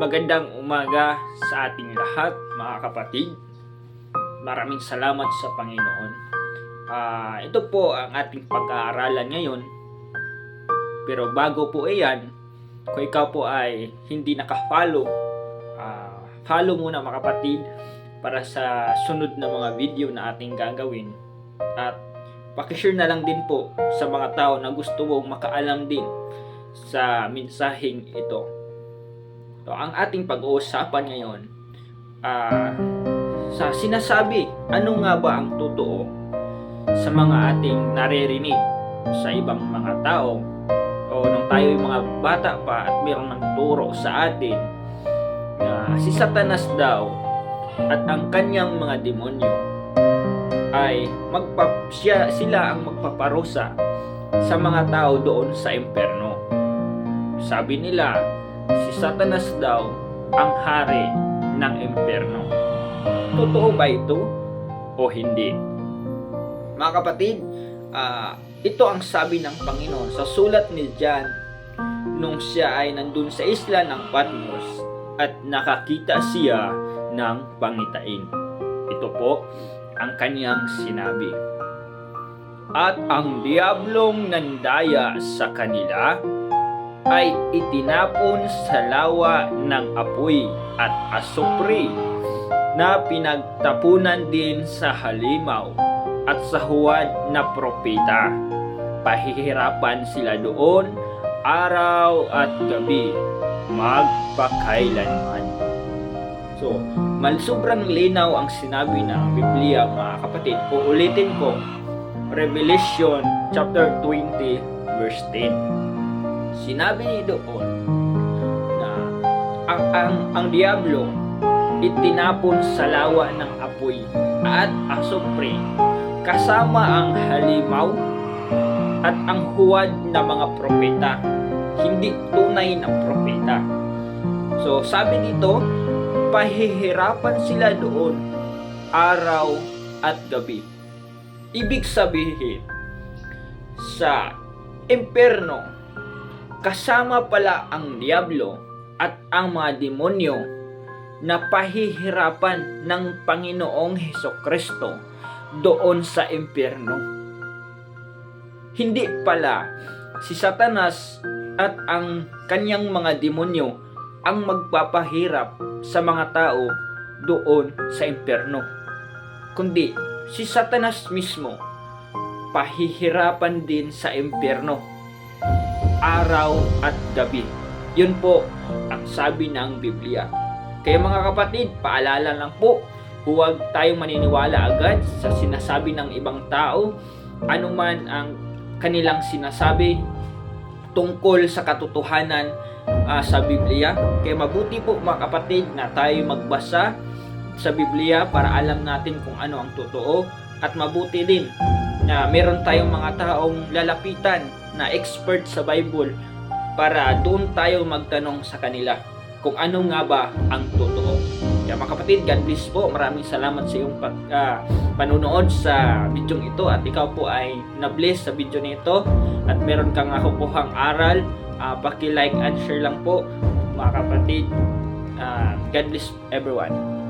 Magandang umaga sa ating lahat, mga kapatid. Maraming salamat sa Panginoon. Ah, ito po ang ating pag-aaralan ngayon. Pero bago po iyan, kung ikaw po ay hindi naka-follow, ah, follow muna mga kapatid para sa sunod na mga video na ating gagawin. At pakishare na lang din po sa mga tao na gusto mong makaalam din sa mensaheng ito. So, ang ating pag-uusapan ngayon, ah, sa sinasabi, ano nga ba ang totoo sa mga ating naririnig sa ibang mga tao o nung tayo yung mga bata pa at mayroong nagturo sa atin na si Satanas daw at ang kanyang mga demonyo ay magpa, siya, sila ang magpaparusa sa mga tao doon sa imperno. Sabi nila, si Satanas daw ang hari ng imperno. Totoo ba ito o hindi? Mga kapatid, ah, ito ang sabi ng Panginoon sa sulat ni John nung siya ay nandun sa isla ng Patmos at nakakita siya ng pangitain. Ito po ang kanyang sinabi. At ang diablong nandaya sa kanila ay itinapon sa lawa ng apoy at asupri na pinagtapunan din sa halimaw at sa huwad na propeta. Pahihirapan sila doon araw at gabi magpakailanman. So, mal sobrang linaw ang sinabi ng Biblia mga kapatid. Uulitin ko, Revelation chapter 20 verse 10 sinabi ni doon na ang ang ang diablo itinapon sa lawa ng apoy at asupre kasama ang halimaw at ang huwad na mga propeta hindi tunay na propeta. So sabi dito pahihirapan sila doon araw at gabi. Ibig sabihin sa imperno kasama pala ang diablo at ang mga demonyo na pahihirapan ng Panginoong Heso Kristo doon sa impyerno. Hindi pala si Satanas at ang kanyang mga demonyo ang magpapahirap sa mga tao doon sa impyerno. Kundi si Satanas mismo pahihirapan din sa impyerno araw at gabi. Yun po ang sabi ng Biblia. Kaya mga kapatid, paalala lang po, huwag tayong maniniwala agad sa sinasabi ng ibang tao, anuman ang kanilang sinasabi tungkol sa katotohanan ah, sa Biblia. Kaya mabuti po mga kapatid na tayo magbasa sa Biblia para alam natin kung ano ang totoo at mabuti din na meron tayong mga taong lalapitan na expert sa Bible para doon tayo magtanong sa kanila kung ano nga ba ang totoo. Kaya mga kapatid, God bless po. Maraming salamat sa iyong pag, ah, panunood sa video ito at ikaw po ay na-bless sa video nito at meron kang nakukuhang aral. Ah, paki-like and share lang po mga kapatid. Ah, God bless everyone.